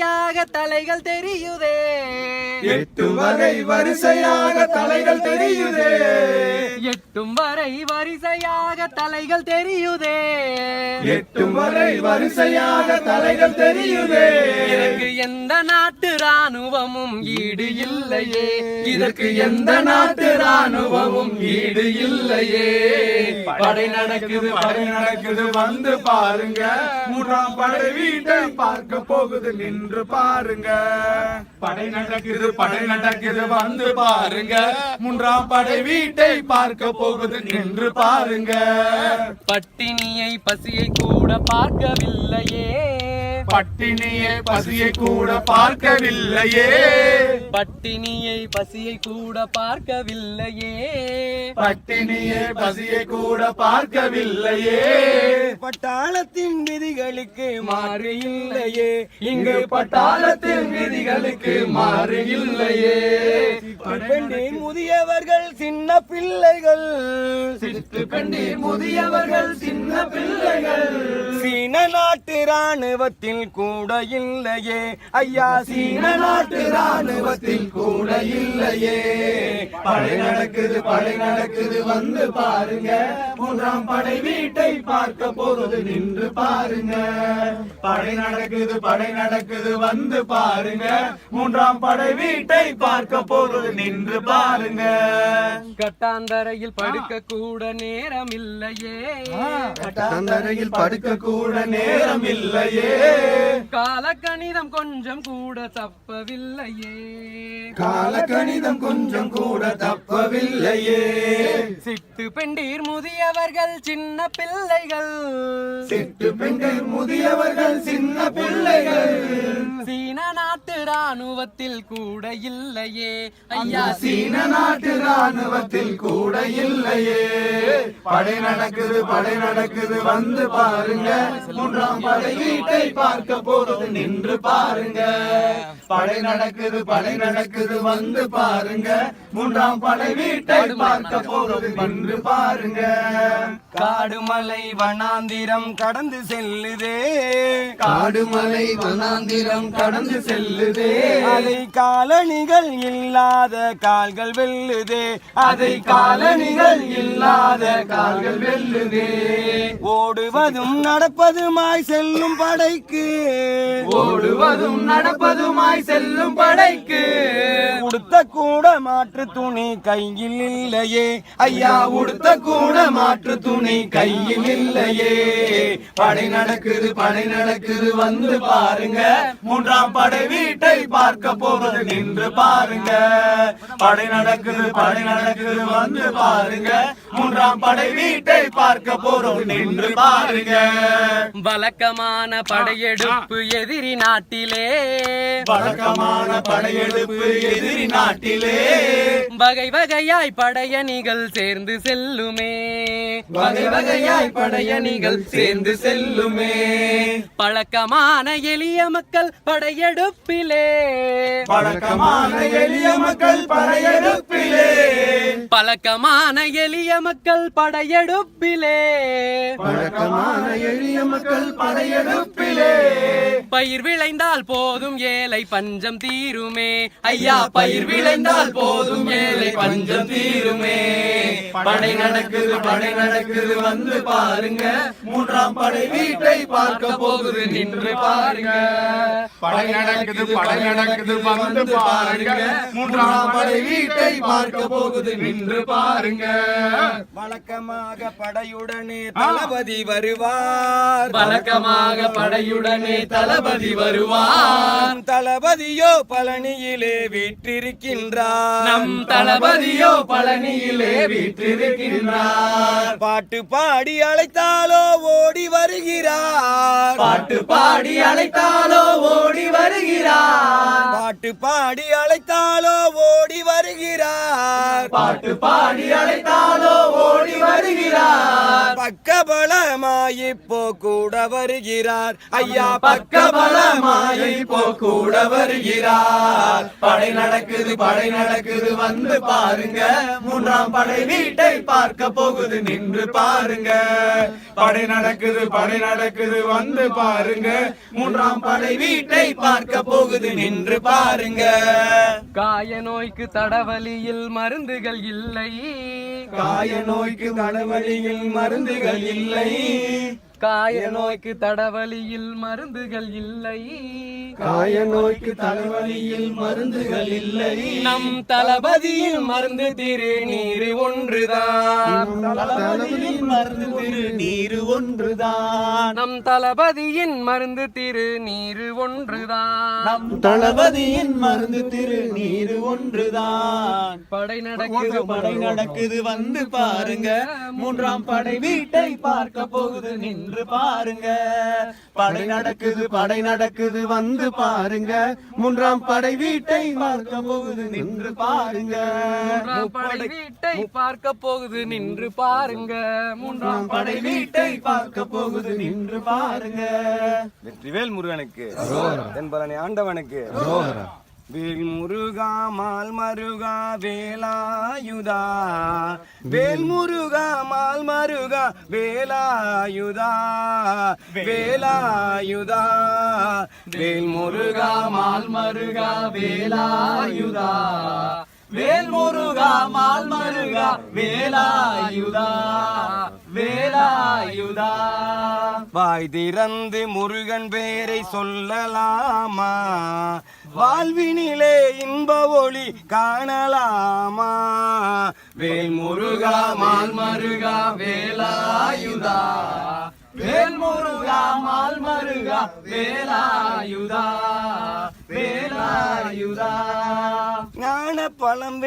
Yeah. யாக தலைகள் தெரியுதே. எட்டு வரை வரிசையாக தலைகள் தெரியுதே. எட்டும் வரை வரிசையாக தலைகள் தெரியுதே. எட்டும் வரை வரிசையாக தலைகள் தெரியுதே. இதற்கு எந்த நாட்டு ராணுவமும் ஈடு இல்லையே. இதற்கு எந்த நாட்டு ராணுவமும் ஈடு இல்லையே. படை நடக்குது படை நடக்குது வந்து பாருங்க. மூன்றாம் படை வீட்டை பார்க்க போகுது நின்று பாருங்க படை நடக்குது படை நடக்குது வந்து பாருங்க. மூன்றாம் படை வீட்டை பார்க்க போகுது நின்று பாருங்க. பட்டினியை பசியை கூட பார்க்கவில்லையே. பட்டினியை பசியை கூட பார்க்கவில்லையே. பட்டினியை பசியை கூட பார்க்கவில்லையே. பட்டினியை பசியை கூட பார்க்கவில்லையே. பட்டாளத்தின் விதிகளுக்கு மாறு இல்லையே இங்கு பட்டாளத்தின் விதிகளுக்கு மாறு இல்லையே முதியவர்கள் சின்ன பிள்ளைகள். சிட்டு பெண்டீர் முதியவர்கள் சின்ன பிள்ளைகள். சீன நாட்டு ராணுவத்தில் கூட இல்லையே. ஐயா சீன நாட்டு ராணுவத்தில் கூட இல்லையே. படை நடக்குது படை நடக்குது. வந்து பாருங்க. மூன்றாம் படை வீட்டை பார்க்க போகுது நின்று பாருங்க. படை நடக்குது படை நடக்குது வந்து பாருங்க. மூன்றாம் படை வீட்டை பார்க்க போகுது நின்று பாருங்க. கட்டாந்தரையில் படுக்க கூட நேரம் இல்லையே. கட்டாந்தரையில் படுக்க கூட நேரம் இல்லையே. காலக்கணிதம் கொஞ்சம் கூட தப்பவில்லையே. காலக்கணிதம் கொஞ்சம் கூட தப்பவில்லையே. சிட்டு பெண்டீர் முதியவர்கள் சின்ன பிள்ளைகள். சிட்டு பெண்கள் முதியவர்கள் சின்ன பிள்ளைகள். சீன நாட்டு ராணுவத்தில் கூட இல்லையே. ஐயா சீன நாட்டு ராணுவத்தில் கூட இல்லையே. படை நடக்குது படை நடக்குது வந்து பாருங்க. மூன்றாம் படை வீட்டை பார்க்க போறது நின்று பாருங்க. படை நடக்குது படை நடக்குது வந்து பாருங்க. மூன்றாம் படை வீட்டை பார்க்க போறது நின்று பாருங்க. காடுமலை வனாந்திரம் கடந்து செல்லுதே. காடுமலை வனாந்திரம் கடந்து செல்லுதே. அதை காலணிகள் இல்லாத கால்கள் வெல்லுதே. அதை காலணிகள் இல்லாத கால்கள் வெல்லுதே. ஓடுவதும் நடப்பதுமாய் செல்லும் படைக்கு. ஓடுவதும் நடப்பதுமாய் செல்லும் படைக்கு. உடுத்த கூட மாற்று துணி கையில் இல்லையே. ஐயா உடுத்த கூட மாற்று துணி கையில் இல்லையே. படை நடக்குது படை நடக்குது வந்து பாருங்க. மூன்றாம் படை வீட்டை பார்க்க போவது நின்று பாருங்க. படை நடக்குது படை நடக்குது வந்து பாருங்க. மூன்றாம் படை வீட்டை பார்க்க போறது நின்று பாருங்க. வழக்கமான படையெடுப்பு எதிரி நாட்டிலே. வழக்கமான படையெடுப்பு எதிரி நாட்டிலே. வகை வகையாய் படையணிகள் சேர்ந்து செல்லுமே. வகை வகையாய் படையணிகள் சேர்ந்து செல்லுமே. பழக்கமான எளிய மக்கள் படையெடுப்பிலே. பழக்கமான எளிய மக்கள் படையெடுப்பிலே. பழக்கமான எளிய மக்கள் படையெடுப்பிலே. பழக்கமான எளிய மக்கள் படையெடுப்பிலே. பயிர் விளைந்தால் போதும் ஏழை பஞ்சம் தீருமே. ஐயா பயிர் விளைந்தால் போதும் ஏழை பஞ்சம் தீருமே. படை நடக்குது படை நடக்குது வந்து பாருங்க. மூன்றாம் படை வீட்டை பார்க்க போகுது நின்று பாருங்க. படை நடக்குது படை நடக்குது வந்து பாருங்க. மூன்றாம் படை வீட்டை பார்க்க போகுது நின்று பாருங்க. வழக்கமாக படையுடனே தளபதி வருவார். வழக்கமாக படையுடனே தளபதி வருவான் நம் தளபதியோ பழனியிலே வீற்றிருக்கின்றார். நம் தளபதியோ பழனியிலே வீற்றிருக்கின்றார். பாட்டு பாடி அழைத்தாலோ ஓடி வருகிறார். பாட்டு பாடி அழைத்தாலோ ஓடி வருகிறார். பாட்டு பாடி ஓடி வருகிறார் பாட்டு பாடி அழைத்தாலோ ஓடி வருகிறார். பக்கபலமாய் இப்போ கூட வருகிறார். ஐயா பக்கபலமாய் இப்போ கூட வருகிறார். படை நடக்குது படை நடக்குது வந்து பாருங்க. மூன்றாம் படை வீட்டை பார்க்க போகுது நின்று பாருங்க. படை நடக்குது படை நடக்குது வந்து பாருங்க. மூன்றாம் படை வீட்டை பார்க்க போகுது நின்று பாருங்க. காய நோய்க்கு தடவலியில் மருந்துகள் இல்லை. காய நோய்க்கு மனவழியில் மருந்துகள் இல்லை. காய நோய்க்கு தடவலியில் மருந்துகள் இல்லை. காய நோய்க்கு தலைவலியில் மருந்துகள் இல்லை. நம் தளபதியின் மருந்து திரு நீர் ஒன்றுதான். தளபதியின் மருந்து திரு நீரு ஒன்றுதான். நம் தளபதியின் மருந்து திரு நீர் ஒன்றுதான். நம் தளபதியின் மருந்து திரு நீரு ஒன்றுதான். படை நடக்குது படை நடக்குது. வந்து பாருங்க. மூன்றாம் படை வீட்டை பார்க்க போகுது. நின்று பாருங்க. படை நடக்குது படை நடக்குது வந்து பாருங்க. மூன்றாம் படை வீட்டை பார்க்க போகுது நின்று பாருங்க. மூன்றாம் படை வீட்டை பார்க்க போகுது நின்று பாருங்க. மூன்றாம் படை வீட்டை பார்க்க போகுது நின்று பாருங்க. வெற்றிவேல் முருகனுக்கு தென்பழனி ஆண்டவனுக்கு வேல் முருகா மால் மருகா வேலாயுதா. வேல் முருகா மால் மருகா வேலாயுதா. வேலாயுதா. வேல் முருகா மால் மருகா வேலாயுதா. வேல் முருகா மால் மருகா வேலாயுதா. வேலாயுதா. வாய் திறந்து முருகன் பேரை சொல்லலாமா? வாழ்வினிலே இன்ப ஒளி காணலாமா? வேல் முருகா மால் மருகா வேலாயுதா? வேல் முருகா மால் மருகா வேலாயுதா? வேலாயுதா? ஞான பழம்